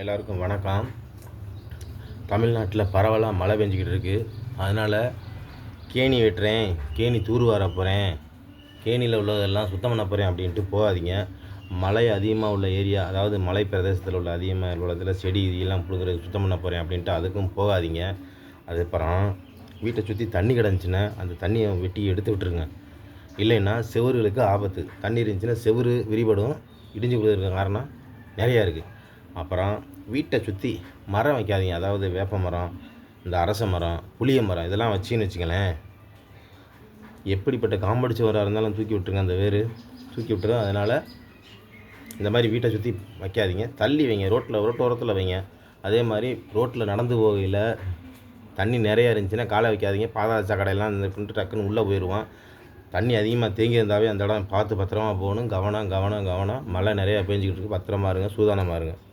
எல்லாருக்கும் வணக்கம். தமிழ்நாட்டில் பரவலாக மழை பெஞ்சிக்கிட்டு இருக்குது அதனால் கேணி வெட்டுறேன் கேணி தூர் வர போகிறேன் கேணியில் உள்ளதெல்லாம் சுத்தம் பண்ண போகிறேன் அப்படின்ட்டு போகாதீங்க. மழை அதிகமாக உள்ள ஏரியா அதாவது மலை பிரதேசத்தில் உள்ள அதிகமாக உள்ளதில் செடி இதெல்லாம் பிடுங்குறது சுத்தம் பண்ண போகிறேன் அப்படின்ட்டு அதுக்கும் போகாதீங்க. அதுக்கப்புறம் வீட்டை சுற்றி தண்ணி கிடந்துச்சுன்னா அந்த தண்ணியை வெட்டி எடுத்து விட்டுருங்க. இல்லைன்னா செவறுகளுக்கு ஆபத்து. தண்ணி இருந்துச்சுன்னா செவுரு விரிபடும் இடிஞ்சு விழுதுற காரணம் நிறையா இருக்குது அப்புறம் வீட்டை சுற்றி மரம் வைக்காதீங்க. அதாவது வேப்ப மரம் இந்த அரச மரம் புளிய மரம் இதெல்லாம் வச்சின்னு வச்சுங்களேன் எப்படிப்பட்ட காம்படிச்சு வராக இருந்தாலும் தூக்கி விட்டுருங்க. அந்த வேர் தூக்கி விட்டுரும். அதனால் இந்த மாதிரி வீட்டை சுற்றி வைக்காதீங்க. தள்ளி வைங்க. ரோட்டில் ரோட்டு ஓரத்தில் வைங்க. அதே மாதிரி ரோட்டில் நடந்து போகையில் தண்ணி நிறையா இருந்துச்சுன்னா காலை வைக்காதீங்க. பாதாள சாக்கடையெல்லாம் இந்த பின்ட்டு டக்குன்னு உள்ளே போயிடுவான். தண்ணி அதிகமாக தேங்கி இருந்தாவே அந்த இடம் பார்த்து பத்திரமா போகணும். கவனம் கவனம் கவனம். மழை நிறையா பேஞ்சிக்கிட்டு இருக்கு. பத்திரமா இருங்க. சூதானமாக இருங்க.